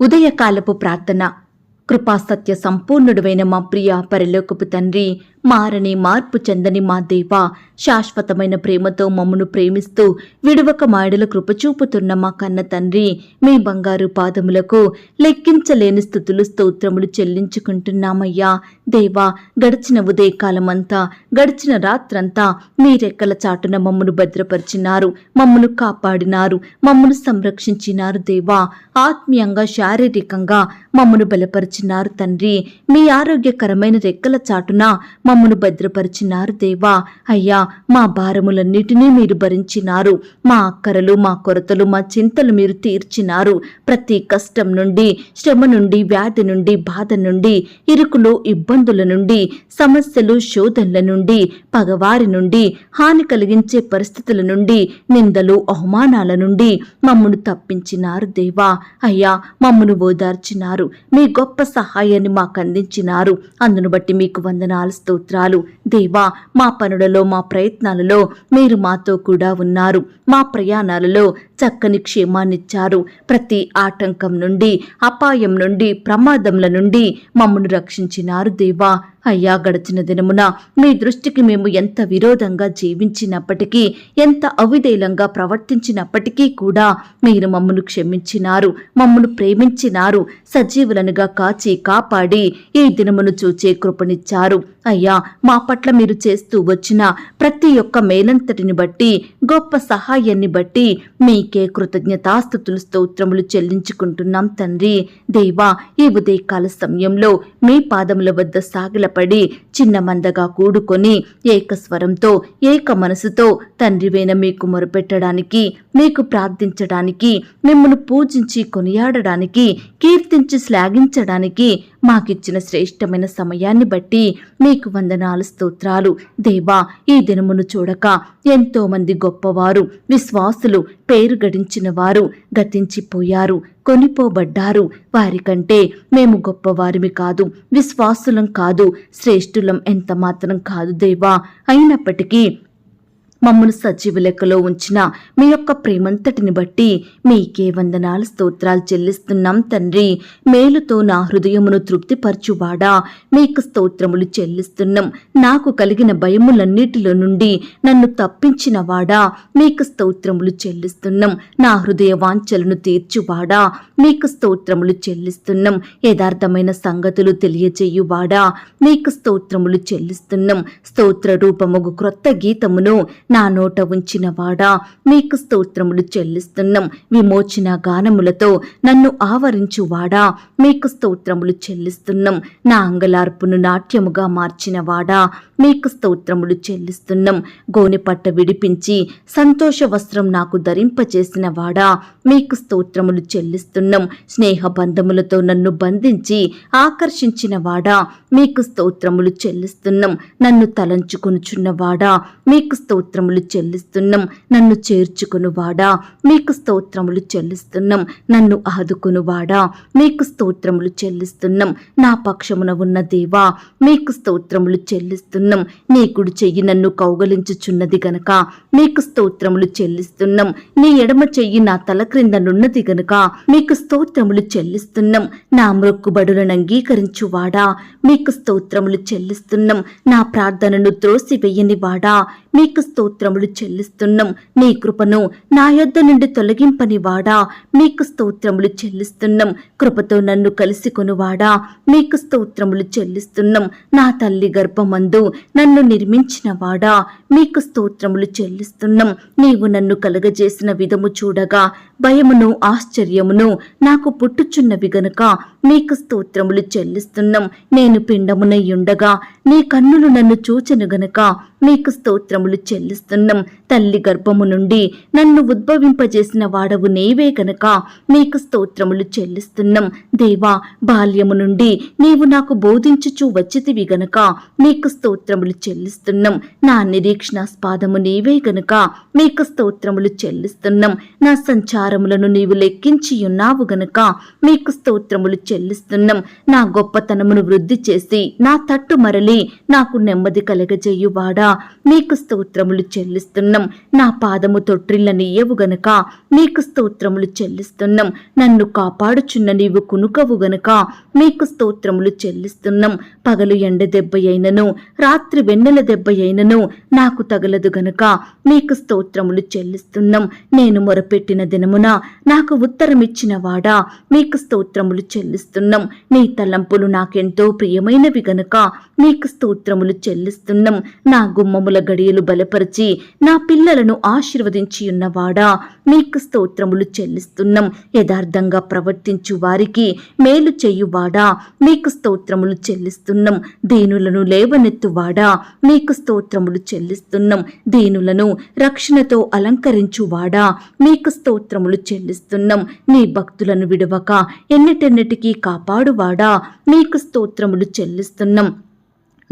ఉదయకాలపు ప్రార్థన. కృపాసత్య సంపూర్ణుడువైన మా ప్రియ పరిలోకపు తండ్రి మారని మార్పు చెందని మా దేవ శాశ్వతమైన ప్రేమతో మమ్మను ప్రేమిస్తూ విడువక మాయడల కృపచూపుతున్న మా కన్న తండ్రి మీ బంగారు పాదములకు లెక్కించలేని స్థుతులు స్తోత్రములు చెల్లించుకుంటున్నామయ్యా. దేవా గడిచిన ఉదయకాలమంతా గడిచిన రాత్రంతా మీ రెక్కల చాటున మమ్మను భద్రపరిచినారు మమ్మను కాపాడినారు మమ్మను సంరక్షించినారు దేవా. ఆత్మీయంగా శారీరకంగా మమ్మను బలపరిచినారు తండ్రి మీ ఆరోగ్యకరమైన రెక్కల చాటున మమ్మను భద్రపరిచినారు దేవా. అయ్యా మా భారములన్నిటినీ మీరు భరించినారు. మా అక్కరలు మా కొరతలు మా చింతలు మీరు తీర్చినారు. ప్రతి కష్టం నుండి శ్రమ నుండి వ్యాధి నుండి బాధ నుండి ఇరుకులు ఇబ్బందుల నుండి సమస్యలు శోధనల నుండి పగవారి నుండి హాని కలిగించే పరిస్థితుల నుండి నిందలు అవమానాల నుండి మమ్మను తప్పించినారు దేవా. అయ్యా మమ్మను ఓదార్చినారు. మీ గొప్ప సహాయాన్ని మాకు అందించినారు. అందును బట్టి మీకు వందనాలు స్తోత్రాలు దేవా మా పనులలో మా ప్రయత్నాలలో మీరు మాతో కూడా ఉన్నారు. మా ప్రయాణాలలో చక్కని క్షేమాన్నిచ్చారు. ప్రతి ఆటంకం నుండి అపాయం నుండి ప్రమాదముల నుండి మమ్మను రక్షించినారు దేవా. అయ్యా గడిచిన దినమున మీ దృష్టికి మేము ఎంత విరోధంగా జీవించినప్పటికీ ఎంత అవిధేలంగా ప్రవర్తించినప్పటికీ కూడా మీరు మమ్మను క్షమించినారు మమ్మను ప్రేమించినారు సజీవులనుగా కాచి కాపాడి ఈ దినమును చూచే కృపనిచ్చారు. అయ్యా మా పట్ల మీరు చేస్తూ వచ్చిన ప్రతి ఒక్క మేలంతటిని బట్టి గొప్ప సహాయాన్ని బట్టి మీ నీకే కృతజ్ఞతాస్థుతులు స్తోత్రములు చెల్లించుకుంటున్నాం తండ్రి. దేవా ఈ ఉదయకాల సమయంలో మీ పాదముల వద్ద సాగిలపడి చిన్న మందగా కూడుకొని ఏకస్వరంతో ఏక మనసుతో తండ్రివైన మీకు మొరపెట్టడానికి మీకు ప్రార్థించడానికి మిమ్మల్ని పూజించి కొనియాడడానికి కీర్తించి శ్లాఘించడానికి మాకిచ్చిన శ్రేష్టమైన సమయాన్ని బట్టి మీకు వందనాలు స్తోత్రాలు. దేవా ఈ దినమును చూడక ఎంతోమంది గొప్పవారు విశ్వాసులు పేరు గడించిన వారు గతించిపోయారు కొనిపోబడ్డారు. వారికంటే మేము గొప్పవారిమి కాదు విశ్వాసులం కాదు శ్రేష్ఠులం ఎంత మాత్రం కాదు దేవా. అయినప్పటికీ మమ్మను సజీవ లెక్కలో ఉంచిన మీ యొక్క ప్రేమంతటిని బట్టి మీకే వందనాలు స్తోత్రాలు చెల్లిస్తున్నాం తండ్రి. మేలుతో నా హృదయమును తృప్తిపరచువాడా? మీకు స్తోత్రములు చెల్లిస్తున్నాం. నాకు కలిగిన భయములన్నిటిలో నుండి నన్ను తప్పించిన వాడా మీకు స్తోత్రములు చెల్లిస్తున్నాం. నా హృదయ వాంఛలను తీర్చువాడా? మీకు స్తోత్రములు చెల్లిస్తున్నాం. యథార్థమైన సంగతులు తెలియజేయువాడా? మీకు స్తోత్రములు చెల్లిస్తున్నాం. స్తోత్ర రూపముగు క్రొత్త గీతమును నా నోట ఉంచిన వాడా మీకు స్తోత్రములు చెల్లిస్తున్నాం. విమోచన గానములతో నన్ను ఆవరించువాడా? మీకు స్తోత్రములు చెల్లిస్తున్నాం. నా అంగలార్పును నాట్యముగా మార్చిన వాడా మీకు స్తోత్రములు చెల్లిస్తున్నాం. గోనెపట్ట విడిపించి సంతోష వస్త్రం నాకు ధరింపచేసిన వాడా మీకు స్తోత్రములు చెల్లిస్తున్నాం. స్నేహ బంధములతో నన్ను బంధించి ఆకర్షించిన వాడా మీకు స్తోత్రములు చెల్లిస్తున్నాం. నన్ను తలంచుకొనుచున్నవాడా? మీకు స్తోత్రములు చెల్లిస్తున్నాం. నన్ను చేర్చుకునువాడా? మీకు స్తోత్రములు చెల్లిస్తున్నాం. నన్ను ఆదుకునువాడా? మీకు స్తోత్రములు చెల్లిస్తున్నాం. నా పక్షమున ఉన్న దేవా మీకు స్తోత్రములు చెల్లిస్తున్నాం. నీ కుడి చెయ్యి నన్ను కౌగలించుచున్నది గనక మీకు స్తోత్రములు చెల్లిస్తున్నాం. నీ ఎడమ చెయ్యి నా తల క్రింద నున్నది గనక మీకు స్తోత్రములు చెల్లిస్తున్నాం. నా మ్రొక్కుబడులను అంగీకరించువాడా? మీకు స్తోత్రములు చెల్లిస్తున్నాం. నా ప్రార్థనను త్రోసివేయనివాడా? వాడా మీకు స్తోత్రములు చెల్లిస్తున్నాం. నీ కృపను నా యొద్ద నుండి తొలగింపని వాడా మీకు స్తోత్రములు చెల్లిస్తున్నాం. కృపతో నన్ను కలిసి కొనువాడా? మీకు స్తోత్రములు చెల్లిస్తున్నాం. నా తల్లి గర్భమందు నన్ను నిర్మించిన వాడా మీకు స్తోత్రములు చెల్లిస్తున్నాం. నీవు నన్ను కలగజేసిన విధము చూడగా భయమును ఆశ్చర్యమును నాకు పుట్టుచున్నవి గనుక మీకు స్తోత్రములు చెల్లిస్తున్నాం. నేను పిండమునై ఉండగా నీ కన్నులు నన్ను చూచెను గనుక మీకు స్తోత్రములు చెల్లిస్తున్నాం. తల్లి గర్భము నుండి నన్ను ఉద్భవింపజేసిన వాడవు నీవే గనక మీకు స్తోత్రములు చెల్లిస్తున్నాం. దేవా బాల్యము నుండి నీవు నాకు బోధించుచు వచ్చితివి గనక మీకు స్తోత్రములు చెల్లిస్తున్నాం. నా నిరీక్ష నిరీక్షణాస్పాదము నీవే గనుక. మీకు స్తోత్రములు చెల్లిస్తున్నాం. నా సంచారములను నీవు లెక్కించి ఉన్నావు గనుక. మీకు స్తోత్రములు చెల్లిస్తున్నాం. నా గొప్పతనమును వృద్ధి చేసి నా తట్టు మరలి నాకు నెమ్మది కలగజేయువాడా. మీకు స్తోత్రములు చెల్లిస్తున్నాం. నా పాదము తొట్రిల్ల నీయవు గనుక. మీకు స్తోత్రములు చెల్లిస్తున్నాం. నన్ను కాపాడుచున్న నీవు కునుకవు గనుక. మీకు స్తోత్రములు చెల్లిస్తున్నాం. పగలు ఎండ దెబ్బ అయినను రాత్రి వెన్నెల దెబ్బ అయినను నాకు తగలదు గనుక మీకు స్తోత్రములు చెల్లిస్తున్నాం. నేను మొరపెట్టిన దినమున నాకు ఉత్తరమిచ్చిన వాడా మీకు స్తోత్రములు చెల్లిస్తున్నాం. నీ తలంపులు నాకెంతో ప్రియమైనవి గనుక మీకు స్తోత్రములు చెల్లిస్తున్నాం. నా గుమ్మముల గడియలు బలపరిచి నా పిల్లలను ఆశీర్వదించి ఉన్నవాడా నీకు స్తోత్రములు చెల్లిస్తున్నాం. యథార్థంగా ప్రవర్తించు వారికి మేలు చేయువాడా నీకు స్తోత్రములు చెల్లిస్తున్నాం. దీనులను లేవనెత్తువాడా మీకు స్తోత్రములు చెల్లిస్తున్నాం. దీనులను రక్షణతో అలంకరించువాడా? మీకు స్తోత్రములు చెల్లిస్తున్నాం. నీ భక్తులను విడవక ఎన్నిటెన్నిటికీ కాపాడువాడా? మీకు స్తోత్రములు చెల్లిస్తున్నాం.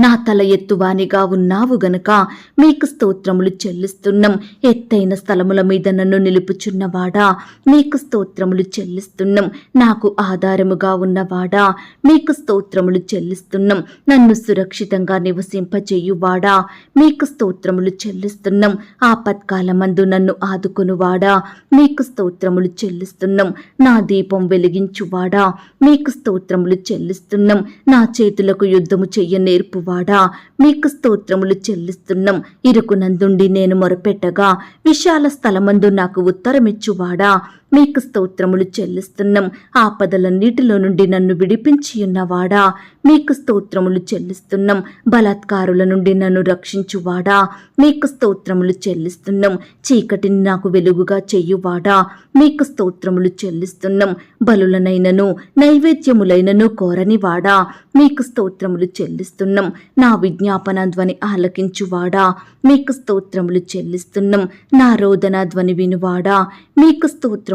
నా తల ఎత్తువానిగా ఉన్నావు గనుక మీకు స్తోత్రములు చెల్లిస్తున్నాం. ఎత్తైన స్థలముల మీద నన్ను నిలుపుచున్నవాడా? మీకు స్తోత్రములు చెల్లిస్తున్నాం. నాకు ఆధారముగా ఉన్నవాడా? మీకు స్తోత్రములు చెల్లిస్తున్నాం. నన్ను సురక్షితంగా నివసింపజేయువాడా? మీకు స్తోత్రములు చెల్లిస్తున్నాం. ఆపత్కాలమందు నన్ను ఆదుకొనువాడా? మీకు స్తోత్రములు చెల్లిస్తున్నాం. నా దీపం వెలిగించువాడా? మీకు స్తోత్రములు చెల్లిస్తున్నాం. నా చేతులకు యుద్ధము చెయ్య నేర్పు వాడా. మీకు స్తోత్రములు చెల్లిస్తున్నాం. ఇరుకునందుండి నేను మొరపెట్టగా విశాల స్థలమందు నాకు ఉత్తరమిచ్చువాడా. మీకు స్తోత్రములు చెల్లిస్తున్నాం. ఆపదలన్నిటిలో నుండి నన్ను విడిపించి ఉన్నవాడా? మీకు స్తోత్రములు చెల్లిస్తున్నాం. బలాత్కారుల నుండి నన్ను రక్షించువాడా? మీకు స్తోత్రములు చెల్లిస్తున్నాం. చీకటిని నాకు వెలుగుగా చెయ్యువాడా మీకు స్తోత్రములు చెల్లిస్తున్నాం. బలులనైనను నైవేద్యములైనను కోరనివాడా? మీకు స్తోత్రములు చెల్లిస్తున్నాం. నా విజ్ఞాపన ధ్వని ఆలకించువాడా? మీకు స్తోత్రములు చెల్లిస్తున్నాం. నా రోదన ధ్వని వినువాడా? మీకు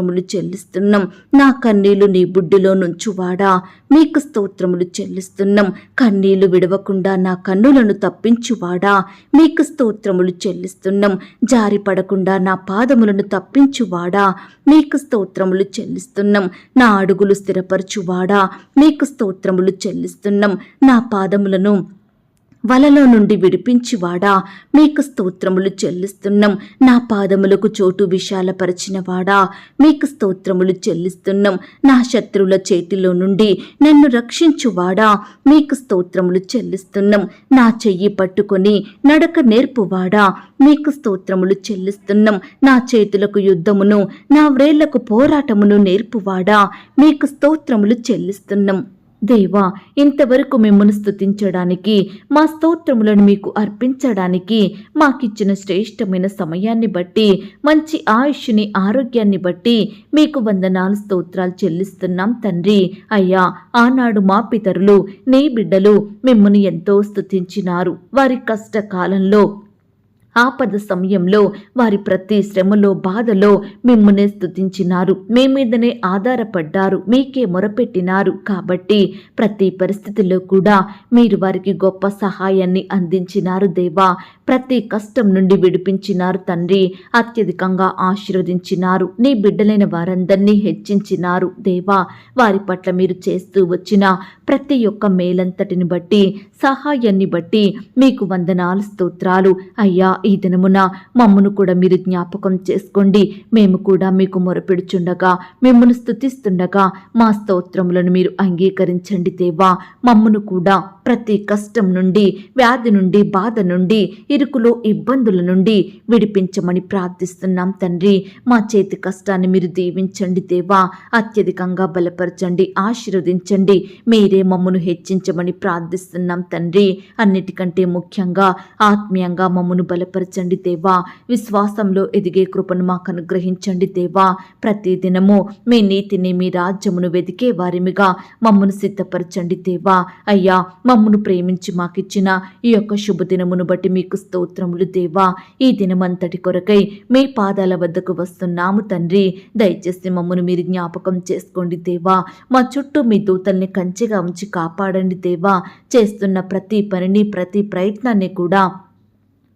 స్తోత్రములు చెల్లిస్తున్నాం. నా కన్నీళ్ళు నీ బుడ్డిలో నుంచువాడా? నీకు స్తోత్రములు చెల్లిస్తున్నాం. కన్నీళ్ళు విడవకుండా నా కన్నులను తప్పించువాడా? మీకు స్తోత్రములు చెల్లిస్తున్నాం. జారి పడకుండా నా పాదములను తప్పించువాడా? మీకు స్తోత్రములు చెల్లిస్తున్నాం. నా అడుగులు స్థిరపరచువాడా? మీకు స్తోత్రములు చెల్లిస్తున్నాం. నా పాదములను వలలో నుండి విడిపించివాడా? మీకు స్తోత్రములు చెల్లిస్తున్నాం. నా పాదములకు చోటు విశాలపరిచినవాడా? మీకు స్తోత్రములు చెల్లిస్తున్నాం. నా శత్రువుల చేతిలో నుండి నన్ను రక్షించువాడా? మీకు స్తోత్రములు చెల్లిస్తున్నాం. నా చెయ్యి పట్టుకొని నడక నేర్పువాడా? మీకు స్తోత్రములు చెల్లిస్తున్నాం. నా చేతులకు యుద్ధమును నా వ్రేళ్ళకు పోరాటమును నేర్పువాడా? మీకు స్తోత్రములు చెల్లిస్తున్నాం. దేవా ఇంతవరకు మిమ్మల్ని స్థుతించడానికి మా స్తోత్రములను మీకు అర్పించడానికి మాకిచ్చిన శ్రేష్టమైన సమయాన్ని బట్టి మంచి ఆయుష్ని ఆరోగ్యాన్ని బట్టి మీకు వందనాలు స్తోత్రాలు చెల్లిస్తున్నాం తండ్రి. అయ్యా ఆనాడు మా పితరులు నీ బిడ్డలు మిమ్మల్ని ఎంతో స్తుతించినారు. వారి కష్టకాలంలో ఆపద సమయంలో వారి ప్రతి శ్రమలో బాధలో మిమ్మల్ని స్తుతించినారు మీ మీదనే ఆధారపడ్డారు. మీకే మొరపెట్టినారు. కాబట్టి ప్రతి పరిస్థితిలో కూడా మీరు వారికి గొప్ప సహాయాన్ని అందించినారు దేవా. ప్రతి కష్టం నుండి విడిపించినారు తండ్రి అత్యధికంగా ఆశీర్వదించినారు. నీ బిడ్డలైన వారందరినీ హెచ్చించినారు. దేవా వారి పట్ల మీరు చేస్తూ వచ్చిన ప్రతి ఒక్క మేలంతటిని బట్టి సహాయాన్ని బట్టి మీకు వందనాలు స్తోత్రాలు. అయ్యా ఈ దినమున మమ్మను కూడా మీరు జ్ఞాపకం చేసుకోండి. మేము కూడా మీకు మొరపెడుచుండగా మిమ్మల్ని స్తుతిస్తుండగా మా స్తోత్రములను మీరు అంగీకరించండి దేవా. మమ్మను కూడా ప్రతి కష్టం నుండి వ్యాధి నుండి బాధ నుండి ఇరుకులో ఇబ్బందుల నుండి విడిపించమని ప్రార్థిస్తున్నాం తండ్రి. మా చేతి కష్టాన్ని మీరు దీవించండి దేవా. అత్యధికంగా బలపరచండి ఆశీర్వదించండి. మీరే మమ్మను హెచ్చించమని ప్రార్థిస్తున్నాం తండ్రి. అన్నిటికంటే ముఖ్యంగా ఆత్మీయంగా మమ్మను బలపరచండి దేవా. విశ్వాసంలో ఎదిగే కృపను మాకు అనుగ్రహించండి దేవా. ప్రతి దినము మీ నీతిని మీ రాజ్యమును వెదికే వారిమిగా మమ్మను సిద్ధపరచండి దేవా. అయ్యా మమ్మను ప్రేమించి మాకిచ్చిన ఈ యొక్క శుభదినమును బట్టి మీకు స్తోత్రములు దేవా. ఈ దినమంతటి కొరకై మీ పాదాల వద్దకు వస్తున్నాము తండ్రి. దయచేసి మమ్మను మీరు జ్ఞాపకం చేసుకోండి దేవా. మా చుట్టూ మీ దూతల్ని కంచెగా ఉంచి కాపాడండి దేవా. చేస్తున్న ప్రతి పనిని ప్రతి ప్రయత్నాన్ని కూడా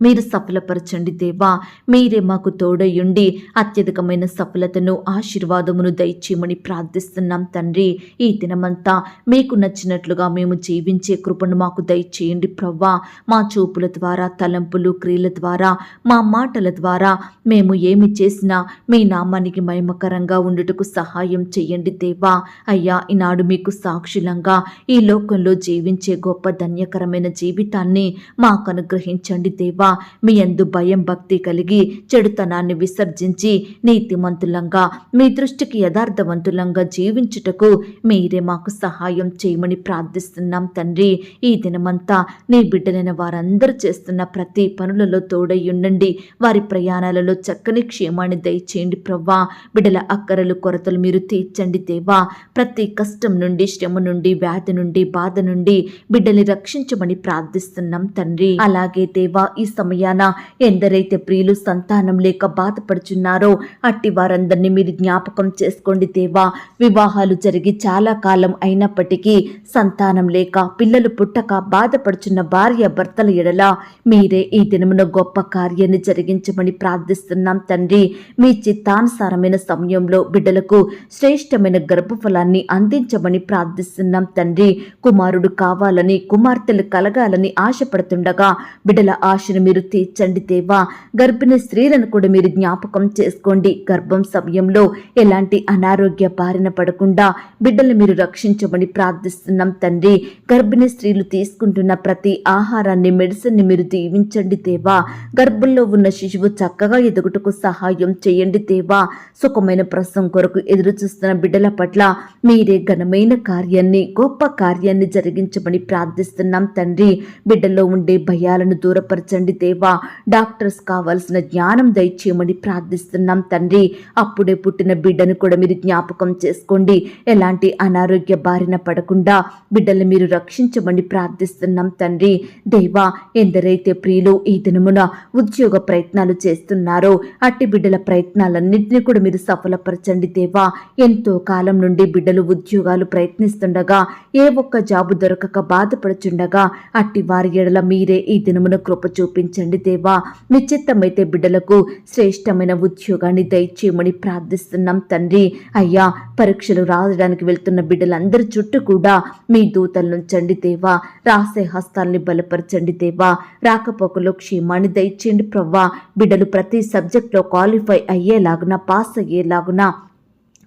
మీరు సఫలపరచండి దేవా. మీరే మాకు తోడయుండి అత్యధికమైన సఫలతను ఆశీర్వాదమును దయచేయమని ప్రార్థిస్తున్నాం తండ్రి. ఈ దినమంతా మీకు నచ్చినట్లుగా మేము జీవించే కృపను మాకు దయచేయండి ప్రవ్వా. మా చూపుల ద్వారా తలంపులు క్రియల ద్వారా మా మాటల ద్వారా మేము ఏమి చేసినా మీ నామానికి మహిమకరంగా ఉండుటకు సహాయం చేయండి దేవా. అయ్యా ఈనాడు మీకు సాక్షులంగా ఈ లోకంలో జీవించే గొప్ప ధన్యకరమైన జీవితాన్ని మాకు అనుగ్రహించండి దేవా. మీ యందు భయం భక్తి కలిగి చెడుతనాన్ని విసర్జించి నీతిమంతులంగా మీ దృష్టికి యథార్థవంతులంగా జీవించుటకు మీరే మాకు సహాయం చేయమని ప్రార్థిస్తున్నాం తండ్రి. ఈ దినమంతా నీ బిడ్డలైన వారందరూ చేస్తున్న ప్రతి పనులలో తోడై ఉండండి. వారి ప్రయాణాలలో చక్కని క్షేమాన్ని దయచేయండి ప్రవ్వా. బిడ్డల అక్కరలు కొరతలు మీరు తీర్చండి దేవా. ప్రతి కష్టం నుండి శ్రమ నుండి వ్యాధి నుండి బాధ నుండి బిడ్డని రక్షించమని ప్రార్థిస్తున్నాం తండ్రి. అలాగే దేవా ఈ సమయాన ఎందరైతే ప్రియులు సంతానం లేక బాధపడుచున్నారో అట్టి వారందరినీ మీరు జ్ఞాపకం చేసుకోండి దేవా. వివాహాలు జరిగి చాలా కాలం అయినప్పటికీ సంతానం లేక పిల్లలు పుట్టక బాధపడుచున్న భార్య భర్తల ఎడల మీరే ఈ దినమున గొప్ప కార్యాన్ని జరిగించమని ప్రార్థిస్తున్నాం తండ్రి. మీ చిత్తానుసారమైన సమయంలో బిడ్డలకు శ్రేష్టమైన గర్భఫలాన్ని అందించమని ప్రార్థిస్తున్నాం తండ్రి. కుమారుడు కావాలని కుమార్తెలు కలగాలని ఆశపడుతుండగా బిడ్డల ఆశను మీరు తీర్చండి దేవా గర్భిణీ స్త్రీలను కూడా మీరు జ్ఞాపకం చేసుకోండి. గర్భం సమయంలో ఎలాంటి అనారోగ్య బారిన పడకుండా బిడ్డలు మీరు రక్షించమని ప్రార్థిస్తున్నాం తండ్రి. గర్భిణీ స్త్రీలు తీసుకుంటున్న ప్రతి ఆహారాన్ని మెడిసిన్ని మీరు దీవించండి దేవా గర్భంలో ఉన్న శిశువు చక్కగా ఎదుగుటకు సహాయం చేయండి దేవా సుఖమైన ప్రసవం కొరకు ఎదురు చూస్తున్న బిడ్డల పట్ల మీరే ఘనమైన కార్యాన్ని గొప్ప కార్యాన్ని జరిగించమని ప్రార్థిస్తున్నాం తండ్రి. బిడ్డలో ఉండే భయాలను దూరపరచండి దేవా డాక్టర్స్ కావాల్సిన జ్ఞానం దయచేయమని ప్రార్థిస్తున్నాం తండ్రి. అప్పుడే పుట్టిన బిడ్డను కూడా మీరు జ్ఞాపకం చేసుకోండి. ఎలాంటి అనారోగ్య బారిన పడకుండా బిడ్డలు మీరు రక్షించమని ప్రార్థిస్తున్నాం తండ్రి. దేవా ఎందరైతే ప్రియులు ఈ దినమున ఉద్యోగ ప్రయత్నాలు చేస్తున్నారో అట్టి బిడ్డల ప్రయత్నాలన్నింటినీ కూడా మీరు సఫలపరచండి దేవా. ఎంతో కాలం నుండి బిడ్డలు ఉద్యోగాలు ప్రయత్నిస్తుండగా ఏ ఒక్క జాబు దొరకక బాధపడుచుండగా అట్టి వారి ఎడల మీరే ఈ దినమున కృప అనుగ్రహించండి దేవా. మీ చిత్తమైతే బిడ్డలకు శ్రేష్టమైన ఉద్యోగాన్ని దయచేయమని ప్రార్థిస్తున్నాం తండ్రి. అయ్యా పరీక్షలు రాయడానికి వెళ్తున్న బిడ్డలందరి చుట్టూ కూడా మీ దూతలను నుంచండి దేవా. రాసే హస్తాల్ని బలపరచండి దేవా. రాకపోకలో క్షేమాన్ని దయచేయండి ప్రవ్వా. బిడ్డలు ప్రతి సబ్జెక్ట్లో క్వాలిఫై అయ్యేలాగున పాస్ అయ్యేలాగున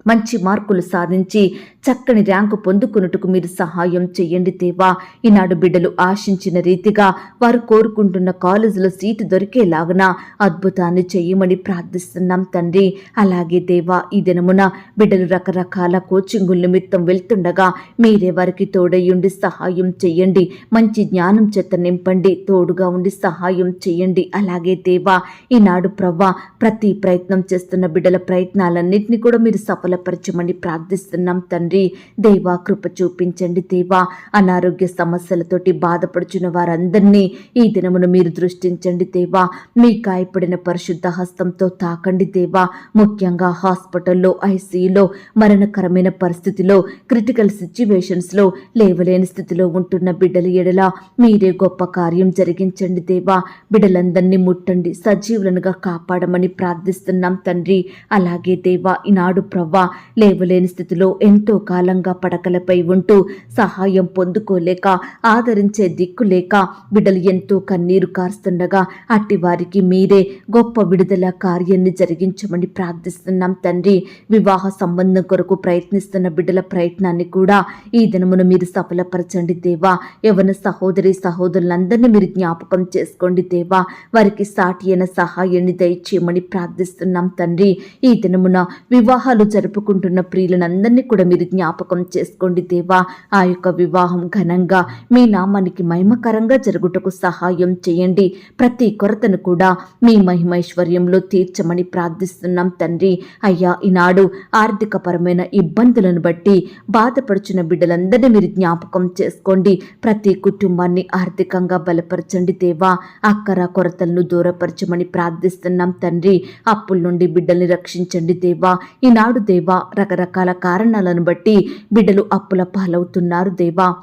మంచి మార్కులు సాధించి చక్కని ర్యాంకు పొందుకున్నట్టుకు మీరు సహాయం చేయండి దేవా. ఈనాడు బిడ్డలు ఆశించిన రీతిగా వారు కోరుకుంటున్న కాలేజీలో సీటు దొరికేలాగున అద్భుతాన్ని చేయమని ప్రార్థిస్తున్నాం తండ్రి. అలాగే దేవా ఈ దినమున బిడ్డలు రకరకాల కోచింగుల నిమిత్తం వెళ్తుండగా మీరే వారికి తోడయ్యుండి సహాయం చేయండి. మంచి జ్ఞానం చేత నింపండి తోడుగా ఉండి సహాయం చేయండి. అలాగే దేవా ఈనాడు ప్రవ్వా ప్రతి ప్రయత్నం చేస్తున్న బిడ్డల ప్రయత్నాలన్నింటినీ కూడా మీరు బలపరచమని ప్రార్థిస్తున్నాం తండ్రి. దేవా కృప చూపించండి దేవా. అనారోగ్య సమస్యలతోటి బాధపడుచున్న వారందరినీ ఈ దినమును మీరు దృష్టించండి దేవా. మీ గాయపడిన పరిశుద్ధ హస్తంతో తాకండి దేవా. ముఖ్యంగా హాస్పిటల్లో ఐసీయూలో మరణకరమైన పరిస్థితిలో క్రిటికల్ సిచ్యువేషన్స్లో లేవలేని స్థితిలో ఉంటున్న బిడ్డల ఎడల మీరే గొప్ప కార్యం జరిగించండి దేవా. బిడ్డలందరినీ ముట్టండి సజీవులనుగా కాపాడమని ప్రార్థిస్తున్నాం తండ్రి. అలాగే దేవా ఈనాడు ప్రవ్వ లేవలేని స్థితిలో ఎంతో కాలంగా పడకలపై ఉంటూ సహాయం పొందుకోలేక ఆదరించే దిక్కు లేక బిడ్డలు ఎంతో కన్నీరు కారుస్తుండగా అట్టి వారికి మీరే గొప్ప విడుదల కార్యాన్ని జరిగించమని ప్రార్థిస్తున్నాం తండ్రి. వివాహ సంబంధం కొరకు ప్రయత్నిస్తున్న బిడ్డల ప్రయత్నాన్ని కూడా ఈ దినమున మీరు సఫలపరచండి దేవా. యవన సహోదరి సహోదరులందరినీ మీరు జ్ఞాపకం చేసుకోండి దేవా. వారికి సాటి అయిన సహాయాన్ని దయచేయమని ప్రార్థిస్తున్నాం తండ్రి. ఈ దినమున వివాహాలు జరుపు జరుపుకుంటున్న ప్రియులనందరినీ కూడా మీరు జ్ఞాపకం చేసుకోండి దేవా. ఆ యొక్క వివాహం ఘనంగా మీ నామానికి మహిమకరంగా జరుగుటకు సహాయం చేయండి. ప్రతి కొరతను కూడా మీ మహిమైశ్వర్యంలో తీర్చమని ప్రార్థిస్తున్నాం తండ్రి. అయ్యా ఈనాడు ఆర్థికపరమైన ఇబ్బందులను బట్టి బాధపడుచున్న బిడ్డలందరినీ మీరు జ్ఞాపకం చేసుకోండి. ప్రతి కుటుంబాన్ని ఆర్థికంగా బలపరచండి దేవా. అక్కర కొరతలను దూరపరచమని ప్రార్థిస్తున్నాం తండ్రి. అప్పుల నుండి బిడ్డల్ని రక్షించండి దేవా. ఈనాడు దేవ రకరకాల కారణాలను బట్టి బిడ్డలు అప్పుల పాలవుతున్నారు దేవా.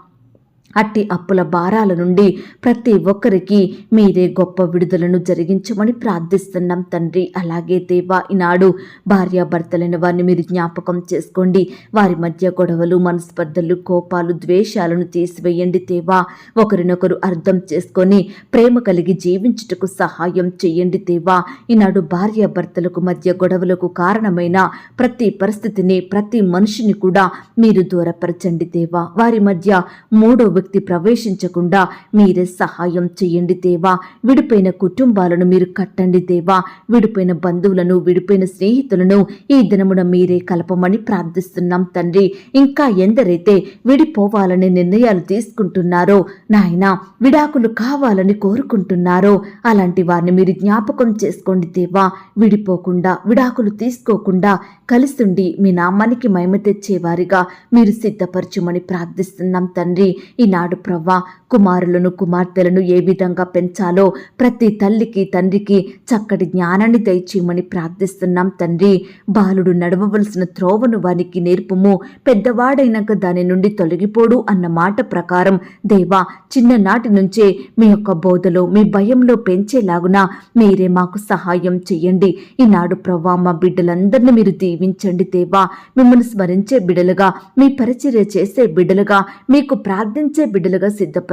అట్టి అప్పుల భారాల నుండి ప్రతి ఒక్కరికి మీరే గొప్ప విడుదలను జరిగించమని ప్రార్థిస్తున్నాం తండ్రి. అలాగే దేవా ఈనాడు భార్యాభర్తలైన వారిని మీరు జ్ఞాపకం చేసుకోండి. వారి మధ్య గొడవలు మనస్పర్ధలు కోపాలు ద్వేషాలను తీసివేయండి దేవా. ఒకరినొకరు అర్థం చేసుకొని ప్రేమ కలిగి జీవించుటకు సహాయం చేయండి దేవా. ఈనాడు భార్యాభర్తలకు మధ్య గొడవలకు కారణమైన ప్రతి పరిస్థితిని ప్రతి మనిషిని కూడా మీరు దూరపరచండి దేవా. వారి మధ్య మూడో వ్యక్తి ప్రవేశించకుండా మీరే సహాయం చేయండి దేవా. విడిపోయిన కుటుంబాలను మీరు కట్టండి దేవా. విడిపోయిన బంధువులను విడిపోయిన స్నేహితులను ఈ దినమున మీరే కలపమని ప్రార్థిస్తున్నాం తండ్రి. ఇంకా ఎందరైతే విడిపోవాలని నిర్ణయాలు తీసుకుంటున్నారో నాయన విడాకులు కావాలని కోరుకుంటున్నారో అలాంటి వారిని మీరు జ్ఞాపకం చేసుకోండి దేవా. విడిపోకుండా విడాకులు తీసుకోకుండా కలిసుండి మీ నామానికి మహిమ తెచ్చేవారిగా మీరు సిద్ధపరచుమని ప్రార్థిస్తున్నాం తండ్రి. ఈనాడు ప్రవ్వా కుమారులను కుమార్తెలను ఏ విధంగా పెంచాలో ప్రతి తల్లికి తండ్రికి చక్కటి జ్ఞానాన్ని దయచేయమని ప్రార్థిస్తున్నాం తండ్రి. బాలుడు నడవవలసిన త్రోవను వానికి నేర్పుము. పెద్దవాడైనాక దాని నుండి తొలగిపోడు అన్న మాట ప్రకారం దేవా చిన్ననాటి నుంచే మీ యొక్క బోధలో మీ భయంలో పెంచేలాగున మీరే మాకు సహాయం చేయండి ఈనాడు ప్రవ్వా మా బిడ్డలందరినీ మీరు దీవించండి దేవా. మిమ్మల్ని స్మరించే బిడ్డలుగా మీ పరిచర్య చేసే బిడ్డలుగా మీకు ప్రార్థించే బిడ్డలుగా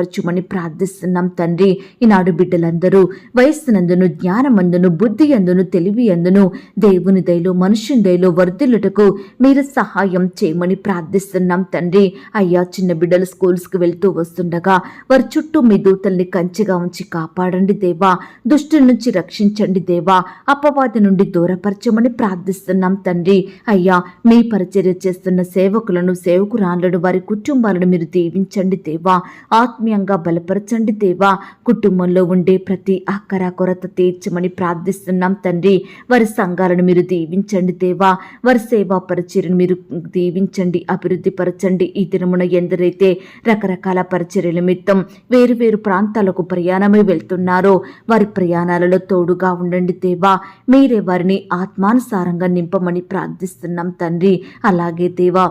సిద్ధపరచుమని ప్రార్థిస్తున్నాం తండ్రి. ఈనాడు బిడ్డలందరూ వయస్సునందును జ్ఞానమందును బుద్ధి అందును తెలివి అందును దేవుని దయలో మనుషుని దయలో వర్ధిల్లుటకు మీరు సహాయం చేయమని ప్రార్థిస్తున్నాం తండ్రి. అయ్యా చిన్న బిడ్డలు స్కూల్స్కి వెళ్తూ వస్తుండగా వారి చుట్టూ మీ దూతల్ని కంచిగా ఉంచి కాపాడండి దేవా. దుష్టుల నుంచి రక్షించండి దేవా. అపవాది నుండి దూరపరచమని ప్రార్థిస్తున్నాం తండ్రి. అయ్యా మీ పరిచర్య చేస్తున్న సేవకులను సేవకురాళ్ళను వారి కుటుంబాలను మీరు దీవించండి దేవా. ఆత్మీయ ఆత్మీయంగా బలపరచండి దేవా. కుటుంబంలో ఉండే ప్రతి అక్కర కొరత తీర్చమని ప్రార్థిస్తున్నాం తండ్రి. వారి సంఘాలను మీరు దీవించండి దేవా. వారి సేవా పరిచర్యను మీరు దీవించండి అభివృద్ధి పరచండి. ఈ దినమున ఎందరైతే రకరకాల పరిచర్యల నిమిత్తం వేరు వేరు ప్రాంతాలకు ప్రయాణమై వెళ్తున్నారో వారి ప్రయాణాలలో తోడుగా ఉండండి దేవా. మీరే వారిని ఆత్మానుసారంగా నింపమని ప్రార్థిస్తున్నాం తండ్రి. అలాగే దేవా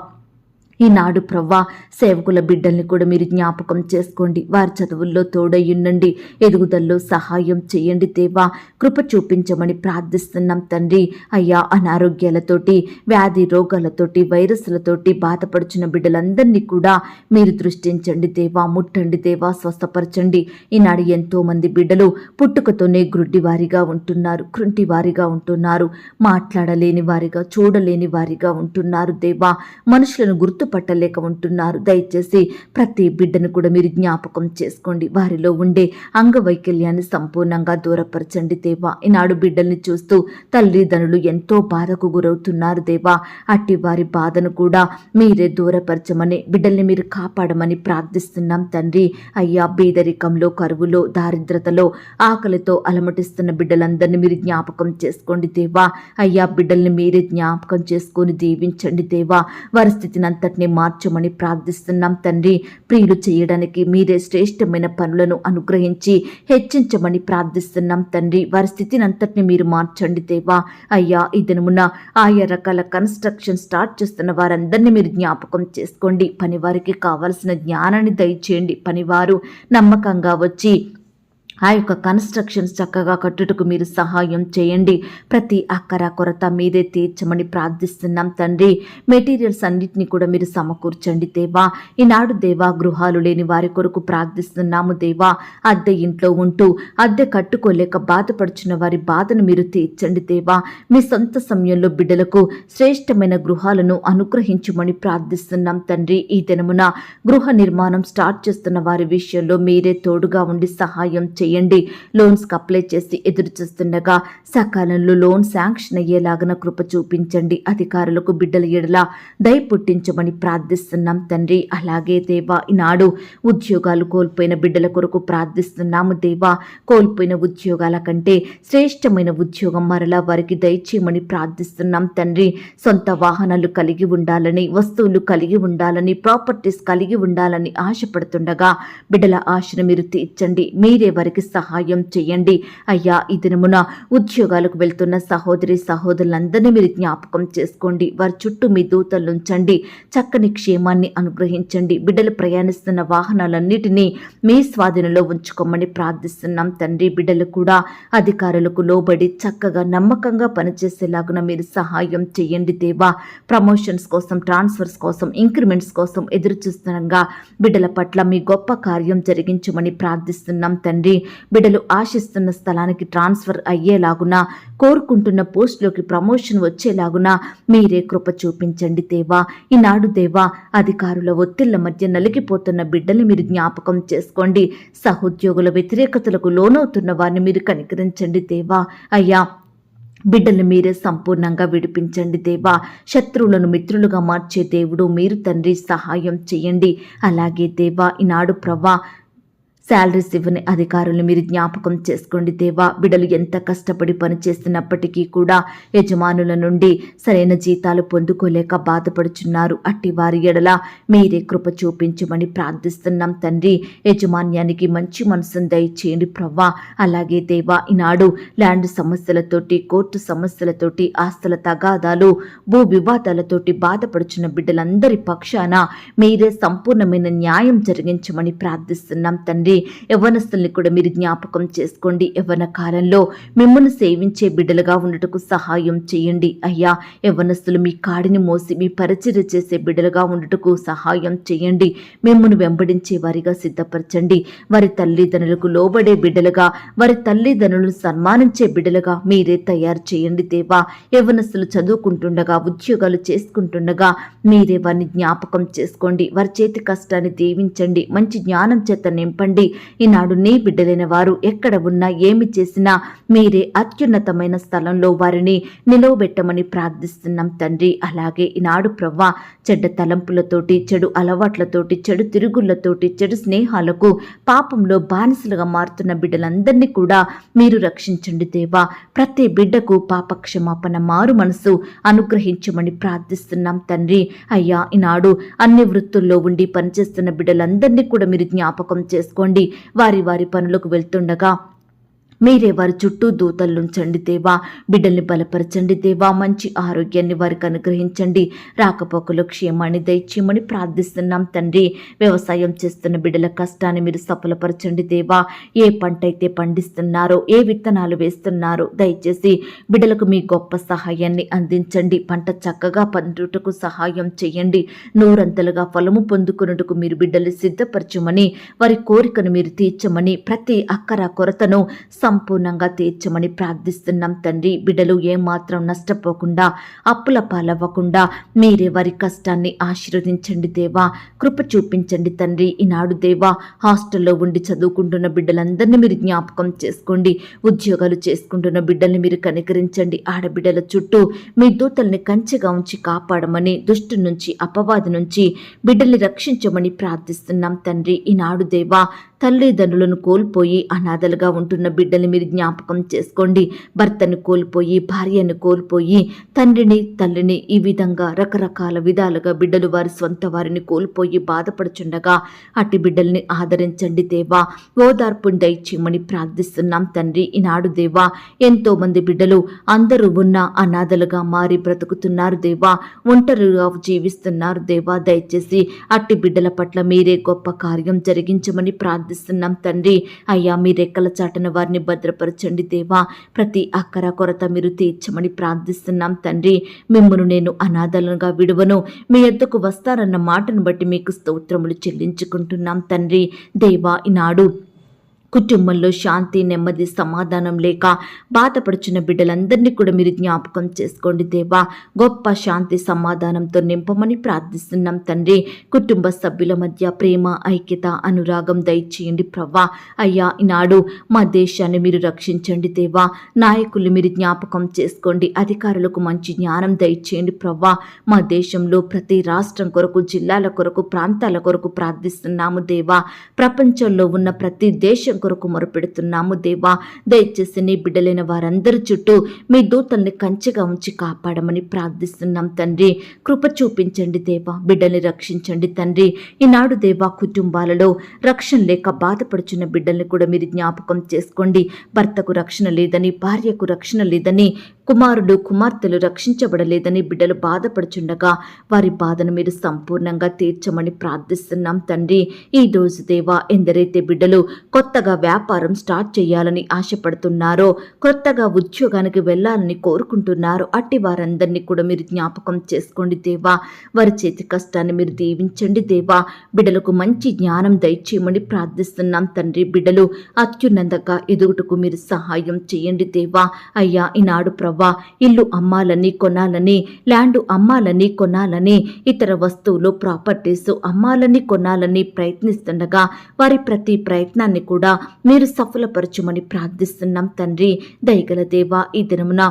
ఈనాడు ప్రవ్వా సేవకుల బిడ్డల్ని కూడా మీరు జ్ఞాపకం చేసుకోండి. వారి చదువుల్లో తోడయ్యుండండి. ఎదుగుదల్లో సహాయం చేయండి దేవా. కృప చూపించమని ప్రార్థిస్తున్నాం తండ్రి. అయ్యా అనారోగ్యాలతోటి వ్యాధి రోగాలతోటి వైరస్లతోటి బాధపడుచున్న బిడ్డలందరినీ కూడా మీరు దృష్టించండి దేవా. ముట్టండి దేవా. స్వస్థపరచండి. ఈనాడు ఎంతో మంది బిడ్డలు పుట్టుకతోనే గ్రుడ్డివారిగా ఉంటున్నారు కృంటివారిగా ఉంటున్నారు మాట్లాడలేని వారిగా చూడలేని వారిగా ఉంటున్నారు దేవా. మనుషులను గుర్తు గుర్తుపట్టలేక ఉంటున్నారు. దయచేసి ప్రతి బిడ్డను కూడా మీరు జ్ఞాపకం చేసుకోండి. వారిలో ఉండే అంగవైకల్యాన్ని సంపూర్ణంగా దూరపరచండి దేవా. ఈనాడు బిడ్డల్ని చూస్తూ తల్లిదండ్రులు ఎంతో బాధకు గురవుతున్నారు దేవా. అట్టి వారి బాధను కూడా మీరే దూరపరచమని బిడ్డల్ని మీరు కాపాడమని ప్రార్థిస్తున్నాం తండ్రి. అయ్యా బీదరికంలో కరువులో దారిద్రతలో ఆకలితో అలమటిస్తున్న బిడ్డలందరినీ మీరు జ్ఞాపకం చేసుకోండి దేవా. అయ్యా బిడ్డల్ని మీరే జ్ఞాపకం చేసుకొని దీవించండి దేవా. వారి స్థితిని అంతటిని మార్చమని ప్రార్థిస్తున్నాం తండ్రి. ప్రియులు చేయడానికి మీరే శ్రేష్టమైన పనులను అనుగ్రహించి హెచ్చించమని ప్రార్థిస్తున్నాం తండ్రి. వారి స్థితిని అంతటిని మీరు మార్చండి దేవా. అయ్యా ఇదనమున ఆయా రకాల కన్స్ట్రక్షన్ స్టార్ట్ చేస్తున్న వారందరినీ మీరు జ్ఞాపకం చేసుకోండి. పని వారికి కావలసిన జ్ఞానాన్ని దయచేయండి. పనివారు నమ్మకంగా వచ్చి ఆ యొక్క కన్స్ట్రక్షన్స్ చక్కగా కట్టుటకు మీరు సహాయం చేయండి. ప్రతి అక్కర కొరత మీదే తీర్చమని ప్రార్థిస్తున్నాం తండ్రి. మెటీరియల్స్ అన్నిటిని కూడా మీరు సమకూర్చండి దేవా. ఈనాడు దేవా గృహాలు లేని వారి కొరకు ప్రార్థిస్తున్నాము దేవా. అద్దె ఇంట్లో ఉంటూ అద్దె కట్టుకోలేక బాధపడుచున్న వారి బాధను మీరు తీర్చండి దేవా. మీ సొంత సమయంలో బిడ్డలకు శ్రేష్టమైన గృహాలను అనుగ్రహించమని ప్రార్థిస్తున్నాం తండ్రి. ఈ దినమున గృహ నిర్మాణం స్టార్ట్ చేస్తున్న వారి విషయంలో మీరే తోడుగా ఉండి సహాయం చేయండి లోన్స్కి అప్లై చేసి ఎదురు చూస్తుండగా సకాలంలో లోన్ శాంక్షన్ అయ్యేలాగన కృప చూపించండి. అధికారులకు బిడ్డల ఎడల దయ పుట్టించమని ప్రార్థిస్తున్నాం తండ్రి. అలాగే దేవా ఈనాడు ఉద్యోగాలు కోల్పోయిన బిడ్డల కొరకు ప్రార్థిస్తున్నాము దేవా. కోల్పోయిన ఉద్యోగాల కంటే శ్రేష్టమైన ఉద్యోగం మరలా వారికి దయచేయమని ప్రార్థిస్తున్నాం తండ్రి. సొంత వాహనాలు కలిగి ఉండాలని వస్తువులు కలిగి ఉండాలని ప్రాపర్టీస్ కలిగి ఉండాలని ఆశపడుతుండగా బిడ్డల ఆశను మీరు తీర్చండి. మీరే వారికి వారికి సహాయం చేయండి. అయ్యా ఈ దినమున ఉద్యోగాలకు వెళ్తున్న సహోదరి సహోదరులందరినీ మీరు జ్ఞాపకం చేసుకోండి. వారి చుట్టూ మీ దూతలు ఉంచండి. చక్కని క్షేమాన్ని అనుగ్రహించండి. బిడ్డలు ప్రయాణిస్తున్న వాహనాలన్నిటినీ మీ స్వాధీనంలో ఉంచుకోమని ప్రార్థిస్తున్నాం తండ్రి. బిడ్డలు కూడా అధికారులకు లోబడి చక్కగా నమ్మకంగా పనిచేసేలాగున మీరు సహాయం చేయండి దేవా. ప్రమోషన్స్ కోసం ట్రాన్స్ఫర్స్ కోసం ఇంక్రిమెంట్స్ కోసం ఎదురు చూస్తుండగా బిడ్డల పట్ల మీ గొప్ప కార్యం జరిగించమని ప్రార్థిస్తున్నాం తండ్రి. బిడ్డలు ఆశిస్తున్న స్థలానికి ట్రాన్స్ఫర్ అయ్యేలాగునా కోరుకుంటున్న పోస్టులోకి ప్రమోషన్ వచ్చేలాగునా మీరే కృప చూపించండి దేవా. ఈనాడు దేవా అధికారుల ఒత్తిళ్ళ మధ్య నలిగిపోతున్న బిడ్డల్ని మీరు జ్ఞాపకం చేసుకోండి. సహోద్యోగుల వ్యతిరేకతలకు లోనవుతున్న వారిని మీరు కనికరించండి దేవా. అయ్యా బిడ్డలు మీరే సంపూర్ణంగా విడిపించండి దేవా. శత్రువులను మిత్రులుగా మార్చే దేవుడు మీరు తండ్రి సహాయం చేయండి. అలాగే దేవా ఈనాడు ప్రభా శాలరీస్ ఇవ్వని అధికారులను మీరు జ్ఞాపకం చేసుకోండి దేవా. బిడలు ఎంత కష్టపడి పనిచేస్తున్నప్పటికీ కూడా యజమానుల నుండి సరైన జీతాలు పొందుకోలేక బాధపడుచున్నారు. అట్టి వారి ఎడల మీరే కృప చూపించమని ప్రార్థిస్తున్నాం తండ్రి. యజమాన్యానికి మంచి మనసును దయచేయండి ప్రవ్వా. అలాగే దేవా ఈనాడు ల్యాండ్ సమస్యలతోటి కోర్టు సమస్యలతోటి ఆస్తుల తగాదాలు భూ వివాదాలతోటి బాధపడుచున్న బిడ్డలందరి పక్షాన మీరే సంపూర్ణమైన న్యాయం జరిగించమని ప్రార్థిస్తున్నాం తండ్రి. యవ్వనస్తుల్ని కూడా మీరు జ్ఞాపకం చేసుకోండి. యవ్వన కాలంలో మిమ్మల్ని సేవించే బిడ్డలుగా ఉండటకు సహాయం చేయండి. అయ్యా యవ్వనస్తులు మీ కాడిని మోసి మీ పరిచర్య చేసే బిడ్డలుగా ఉండటకు సహాయం చేయండి. మిమ్మల్ని వెంబడించే వారిగా సిద్ధపరచండి. వారి తల్లిదండ్రులకు లోబడే బిడ్డలుగా వారి తల్లిదండ్రులను సన్మానించే బిడ్డలుగా మీరే తయారు చేయండి దేవా. యవ్వనస్తులు చదువుకుంటుండగా ఉద్యోగాలు చేసుకుంటుండగా మీరే వారిని జ్ఞాపకం చేసుకోండి. వారి చేతి కష్టాన్ని దీవించండి. మంచి జ్ఞానం చేత నింపండి. ఈనాడు నీ బిడ్డలైన వారు ఎక్కడ ఉన్నా ఏమి చేసినా మీరే అత్యున్నతమైన స్థలంలో వారిని నిలవబెట్టమని ప్రార్థిస్తున్నాం తండ్రి. అలాగే ఈనాడు ప్రవ్వా చెడ్డ తలంపులతోటి చెడు అలవాట్లతోటి చెడు తిరుగుళ్ళతోటి చెడు స్నేహాలకు పాపంలో బానిసలుగా మారుతున్న బిడ్డలందరినీ కూడా మీరు రక్షించండి దేవా. ప్రతి బిడ్డకు పాప క్షమాపణ మారు మనసు అనుగ్రహించమని ప్రార్థిస్తున్నాం తండ్రి. అయ్యా ఈనాడు అన్ని వృత్తుల్లో ఉండి పనిచేస్తున్న బిడ్డలందరినీ కూడా మీరు జ్ఞాపకం చేసుకోండి. వారి వారి పనులకు వెళ్తుండగా మీరే వారి చుట్టూ దూతల్లుంచండి దేవా. బిడ్డల్ని బలపరచండి దేవా. మంచి ఆరోగ్యాన్ని వారికి అనుగ్రహించండి. రాకపోకలు క్షేమాన్ని దయచేయమని ప్రార్థిస్తున్నాం తండ్రి. వ్యవసాయం చేస్తున్న బిడ్డల కష్టాన్ని మీరు సఫలపరచండి దేవా. ఏ పంట అయితే పండిస్తున్నారో ఏ విత్తనాలు వేస్తున్నారో దయచేసి బిడ్డలకు మీ గొప్ప సహాయాన్ని అందించండి. పంట చక్కగా పండుటకు సహాయం చేయండి. నూరంతలుగా ఫలము పొందుకున్నట్టుకు మీరు బిడ్డలు సిద్ధపరచమని వారి కోరికను మీరు తీర్చమని ప్రతి అక్కర కొరతను సంపూర్ణంగా తీర్చమని ప్రార్థిస్తున్నాం తండ్రి. బిడ్డలు ఏమాత్రం నష్టపోకుండా అప్పుల పాలవ్వకుండా మీరే వారి కష్టాన్ని ఆశీర్వదించండి దేవా. కృప చూపించండి తండ్రి. ఈనాడు దేవా హాస్టల్లో ఉండి చదువుకుంటున్న బిడ్డలందరినీ మీరు జ్ఞాపకం చేసుకోండి. ఉద్యోగాలు చేసుకుంటున్న బిడ్డల్ని మీరు కనికరించండి. ఆడబిడ్డల చుట్టూ మీ దూతల్ని కంచెగా ఉంచి కాపాడమని దుష్టు నుంచి అపవాది నుంచి బిడ్డల్ని రక్షించమని ప్రార్థిస్తున్నాం తండ్రి. ఈనాడు దేవా తల్లిదండ్రులను కోల్పోయి అనాథలుగా ఉంటున్న బిడ్డ బిడ్డల్ని మీరు జ్ఞాపకం చేసుకోండి. భర్తను కోల్పోయి భార్యను కోల్పోయి తండ్రిని తల్లిని ఈ విధంగా రకరకాల విధాలుగా బిడ్డలు వారి సొంత వారిని కోల్పోయి బాధపడుచుండగా అట్టి బిడ్డల్ని ఆదరించండి దేవా. ఓదార్పుని దయచేయమని ప్రార్థిస్తున్నాం తండ్రి. ఈనాడు దేవా ఎంతో మంది బిడ్డలు అందరూ ఉన్న అనాథలుగా మారి బ్రతుకుతున్నారు దేవా. ఒంటరిగా జీవిస్తున్నారు దేవా. దయచేసి అట్టి బిడ్డల పట్ల మీరే గొప్ప కార్యం జరిగించమని ప్రార్థిస్తున్నాం తండ్రి. అయ్యా మీ రెక్కల వారిని భద్రపరచండి దేవా. ప్రతి అక్కర కొరత మీరు తీర్చమని ప్రార్థిస్తున్నాం తండ్రి. మిమ్మను నేను అనాథలుగా విడువను. మీ ఎద్దకు వస్తారన్న మాటను బట్టి మీకు స్తోత్రములు చెల్లించుకుంటున్నాం తండ్రి. దేవా ఈనాడు కుటుంబంలో శాంతి నెమ్మది సమాధానం లేక బాధపడుచున్న బిడ్డలందరినీ కూడా మీరు జ్ఞాపకం చేసుకోండి దేవా. గొప్ప శాంతి సమాధానంతో నింపమని ప్రార్థిస్తున్నాం తండ్రి. కుటుంబ సభ్యుల మధ్య ప్రేమ ఐక్యత అనురాగం దయచేయండి ప్రవ్వా. అయ్యా ఈనాడు మా దేశాన్ని మీరు రక్షించండి దేవా. నాయకులు మీరు జ్ఞాపకం చేసుకోండి. అధికారులకు మంచి జ్ఞానం దయచేయండి ప్రవ్వా. మా దేశంలో ప్రతి రాష్ట్రం కొరకు జిల్లాల కొరకు ప్రాంతాల కొరకు ప్రార్థిస్తున్నాము దేవా. ప్రపంచంలో ఉన్న ప్రతి దేశం కొరకు మొరపెడుతున్నాము దేవా. దయచేసి నీ బిడ్డలైన వారందరి చుట్టూ మీ దూతల్ని కంచెగా ఉంచి కాపాడమని ప్రార్థిస్తున్నాం తండ్రి. కృప చూపించండి దేవా. బిడ్డల్ని రక్షించండి తండ్రి. ఈనాడు దేవా కుటుంబాలలో రక్షణ లేక బాధపడుచున్న బిడ్డల్ని కూడా మీరు జ్ఞాపకం చేసుకోండి. భర్తకు రక్షణ లేదని భార్యకు రక్షణ లేదని కుమారుడు కుమార్తెలు రక్షించబడలేదని బిడ్డలు బాధపడుచుండగా వారి బాధను మీరు సంపూర్ణంగా తీర్చమని ప్రార్థిస్తున్నాం తండ్రి. ఈ రోజు దేవా ఎందరైతే బిడ్డలు కొత్తగా వ్యాపారం స్టార్ట్ చేయాలని ఆశపడుతున్నారో కొత్తగా ఉద్యోగానికి వెళ్ళాలని కోరుకుంటున్నారో అట్టి వారందరినీ కూడా మీరు జ్ఞాపకం చేసుకోండి దేవా. వారి చేతి కష్టాన్ని మీరు దీవించండి దేవా. బిడ్డలకు మంచి జ్ఞానం దయచేయమని ప్రార్థిస్తున్నాం తండ్రి. బిడ్డలు అత్యున్నతంగా ఎదుగుటకు మీరు సహాయం చేయండి దేవా. అయ్యా ఈనాడు ప్రవ్వా ఇల్లు అమ్మాలని కొనాలని ల్యాండ్ అమ్మాలని కొనాలని ఇతర వస్తువులు ప్రాపర్టీస్ అమ్మాలని కొనాలని ప్రయత్నిస్తుండగా వారి ప్రతి ప్రయత్నాన్ని కూడా మీరు సఫలపరచుమని ప్రార్థిస్తున్నాం తండ్రి. దయగల దేవా ఈ దినమున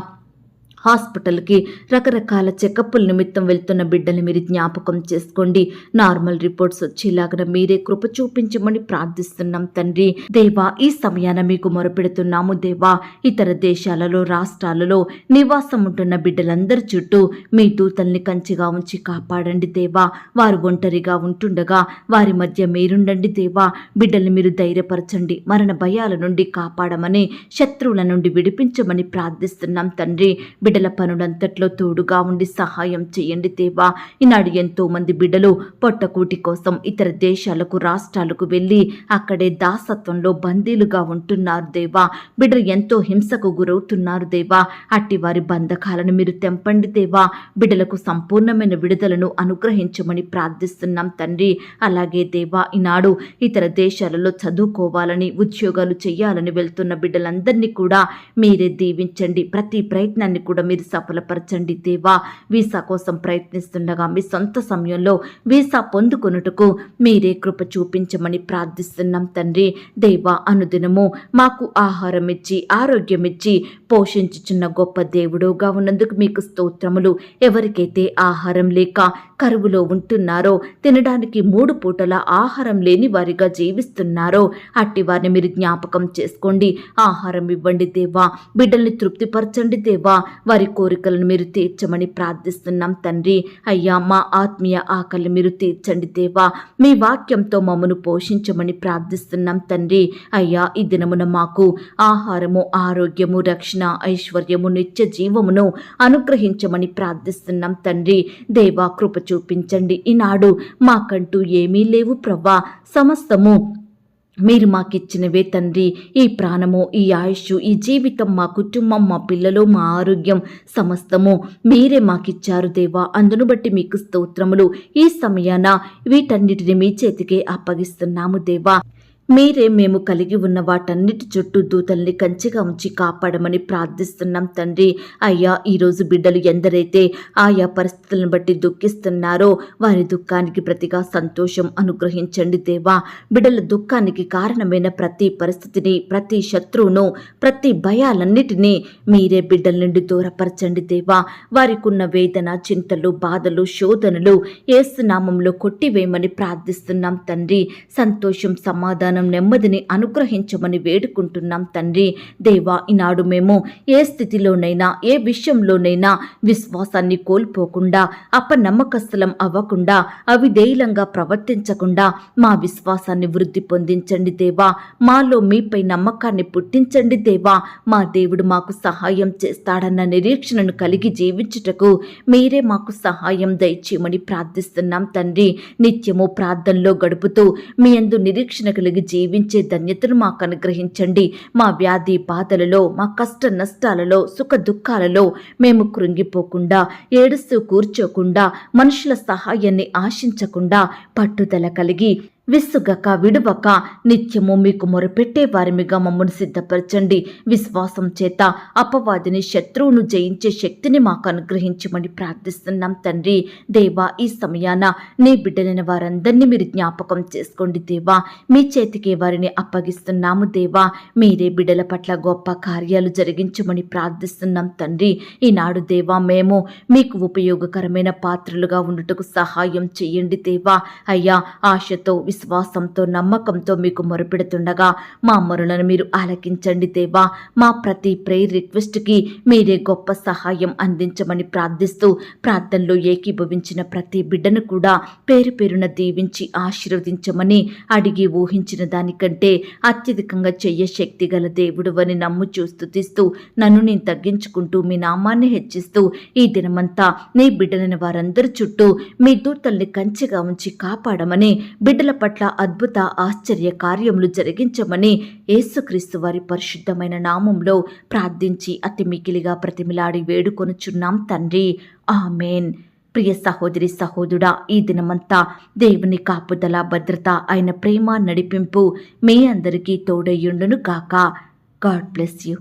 హాస్పిటల్కి రకరకాల చెకప్పుల నిమిత్తం వెళ్తున్న బిడ్డని మీరు జ్ఞాపకం చేసుకోండి. నార్మల్ రిపోర్ట్స్ వచ్చేలాగా మీరే కృప చూపించమని ప్రార్థిస్తున్నాం తండ్రి. దేవా ఈ సమయాన మీకు మొరపెడుతున్నాము దేవా. ఇతర దేశాలలో రాష్ట్రాలలో నివాసం ఉంటున్న బిడ్డలందరి చుట్టూ మీ దూతల్ని కంచిగా ఉంచి కాపాడండి దేవా. వారు ఒంటరిగా ఉంటుండగా వారి మధ్య మీరుండండి దేవా. బిడ్డల్ని మీరు ధైర్యపరచండి మరణ భయాల నుండి కాపాడమని శత్రువుల నుండి విడిపించమని ప్రార్థిస్తున్నాం తండ్రి. బిడ్డల పనులంతట్లో తోడుగా ఉండి సహాయం చేయండి దేవా. ఈనాడు ఎంతో మంది బిడ్డలు పొట్టకూటి కోసం ఇతర దేశాలకు రాష్ట్రాలకు వెళ్ళి అక్కడే దాసత్వంలో బందీలుగా ఉంటున్నారు దేవా. బిడ్డలు ఎంతో హింసకు గురవుతున్నారు దేవా. అట్టి వారి బంధకాలను మీరు తెంపండి దేవా. బిడ్డలకు సంపూర్ణమైన విడుదలను అనుగ్రహించమని ప్రార్థిస్తున్నాం తండ్రి. అలాగే దేవా ఈనాడు ఇతర దేశాలలో చదువుకోవాలని ఉద్యోగాలు చేయాలని వెళ్తున్న బిడ్డలందరినీ కూడా మీరే దీవించండి. ప్రతి ప్రయత్నాన్ని కూడా మీరు సఫలపరచండి దేవా. వీసా కోసం ప్రయత్నిస్తుండగా మీ సొంత సమయంలో వీసా పొందుకొనుటకు మీరే కృప చూపించమని ప్రార్థిస్తున్నాం తండ్రి. దేవా అనుదినము మాకు ఆహారం ఇచ్చి ఆరోగ్యం ఇచ్చి పోషించుచున్న గొప్ప దేవుడుగా ఉన్నందుకు మీకు స్తోత్రములు. ఎవరికైతే ఆహారం లేక కరువులో ఉంటున్నారో తినడానికి మూడు పూటల ఆహారం లేని వారిగా జీవిస్తున్నారో అట్టి వారిని మీరు జ్ఞాపకం చేసుకోండి. ఆహారం ఇవ్వండి దేవా. బిడ్డల్ని తృప్తిపరచండి దేవా. వారి కోరికలను మీరు తీర్చమని ప్రార్థిస్తున్నాం తండ్రి. అయ్యా మా ఆత్మీయ ఆకలి మీరు తీర్చండి దేవా. మీ వాక్యంతో మమ్మను పోషించమని ప్రార్థిస్తున్నాం తండ్రి. అయ్యా ఈ దినమున మాకు ఆహారము ఆరోగ్యము రక్షణ ఐశ్వర్యము నిత్య జీవమును అనుగ్రహించమని ప్రార్థిస్తున్నాం తండ్రి. దేవా కృప చూపించండి. ఈనాడు మాకంటూ ఏమీ లేవు ప్రవ్వా. సమస్తము మీరు మాకిచ్చినవే తండ్రి ఈ ప్రాణము ఈ ఆయుష్ ఈ జీవితం మా కుటుంబం మా పిల్లలు మా ఆరోగ్యం సమస్తము మీరే మాకిచ్చారు దేవా. అందును బట్టి మీకు స్తోత్రములు. ఈ సమయాన వీటన్నిటిని మీ చేతికే అప్పగిస్తున్నాము దేవా. మీరే మేము కలిగి ఉన్న వాటన్నిటి చుట్టూ దూతల్ని కంచిగా ఉంచి కాపాడమని ప్రార్థిస్తున్నాం తండ్రి. అయ్యా ఈరోజు బిడ్డలు ఎందరైతే ఆయా పరిస్థితులను బట్టి దుఃఖిస్తున్నారో వారి దుఃఖానికి ప్రతిగా సంతోషం అనుగ్రహించండి దేవా. బిడ్డల దుఃఖానికి కారణమైన ప్రతి పరిస్థితిని ప్రతి శత్రువును ప్రతి భయాలన్నిటినీ మీరే బిడ్డల నుండి దూరపరచండి దేవా. వారికున్న వేదన చింతలు బాధలు శోధనలు ఏసునామంలో కొట్టివేయమని ప్రార్థిస్తున్నాం తండ్రి. సంతోషం సమాధానం నెమ్మదిని అనుగ్రహించమని వేడుకుంటున్నాం తండ్రి. దేవా ఈనాడు మేము ఏ స్థితిలోనైనా ఏ విషయంలోనైనా విశ్వాసాన్ని కోల్పోకుండా అపనమ్మకస్థలం అవ్వకుండా అవిధేయులంగా ప్రవర్తించకుండా మా విశ్వాసాన్ని వృద్ధి పొందించండి దేవా. మాలో మీపై నమ్మకాన్ని పుట్టించండి దేవా. మా దేవుడు మాకు సహాయం చేస్తాడన్న నిరీక్షణను కలిగి జీవించుటకు మీరే మాకు సహాయం దయచేయమని ప్రార్థిస్తున్నాం తండ్రి. నిత్యము ప్రార్థనలో గడుపుతూ మీ అందు నిరీక్షణ కలిగి జీవించే ధన్యతను మాకు అనుగ్రహించండి. మా వ్యాధి బాధలలో మా కష్ట నష్టాలలో సుఖ దుఃఖాలలో మేము కృంగిపోకుండా ఏడుస్తూ కూర్చోకుండా మనుషుల సహాయాన్ని ఆశించకుండా పట్టుదల కలిగి విసుగక విడువక నిత్యము మీకు మొరపెట్టే వారిమిగా మమ్మను సిద్ధపరచండి. విశ్వాసం చేత అపవాదిని శత్రువును జయించే శక్తిని మాకు అనుగ్రహించమని ప్రార్థిస్తున్నాం తండ్రి. దేవా ఈ సమయాన నీ బిడ్డలైన వారందరినీ మీరు జ్ఞాపకం చేసుకోండి దేవా. మీ చేతికి వారిని అప్పగిస్తున్నాము దేవా. మీరే బిడ్డల పట్ల గొప్ప కార్యాలు జరిగించమని ప్రార్థిస్తున్నాం తండ్రి. ఈనాడు దేవా మేము మీకు ఉపయోగకరమైన పాత్రలుగా ఉండుటకు సహాయం చేయండి దేవా. అయ్యా ఆశతో విశ్వాసంతో నమ్మకంతో మీకు మొరపెడుతుండగా మా మరులను మీరు ఆలకించండి దేవా. మా ప్రతి ప్రేయర్ రిక్వెస్ట్కి మీరే గొప్ప సహాయం అందించమని ప్రార్థిస్తూ ప్రార్థనలో ఏకీభవించిన ప్రతి బిడ్డను కూడా పేరు పేరున దీవించి ఆశీర్వదించమని అడిగి ఊహించిన దానికంటే అత్యధికంగా చెయ్య శక్తి గల దేవుడు అని నమ్ము చూస్తుతిస్తూ నన్ను నేను తగ్గించుకుంటూ మీ నామాన్ని హెచ్చిస్తూ ఈ దినమంతా నీ బిడ్డలైన వారందరి చుట్టూ మీ దూతల్ని కంచెగా ఉంచి కాపాడమని బిడ్డల పట్ల అద్భుత ఆశ్చర్య కార్యములు జరిగించమని యేసుక్రీస్తు వారి పరిశుద్ధమైన నామంలో ప్రార్థించి అతి మికిలిగా ప్రతిమిలాడి వేడుకొనుచున్నాం తండ్రి. ఆమెన్. ప్రియ సహోదరి సహోదరుడా ఈ దినమంతా దేవుని కాపుదల భద్రత ఆయన ప్రేమ నడిపింపు మీ అందరికీ తోడయ్యుండును గాక. God bless you.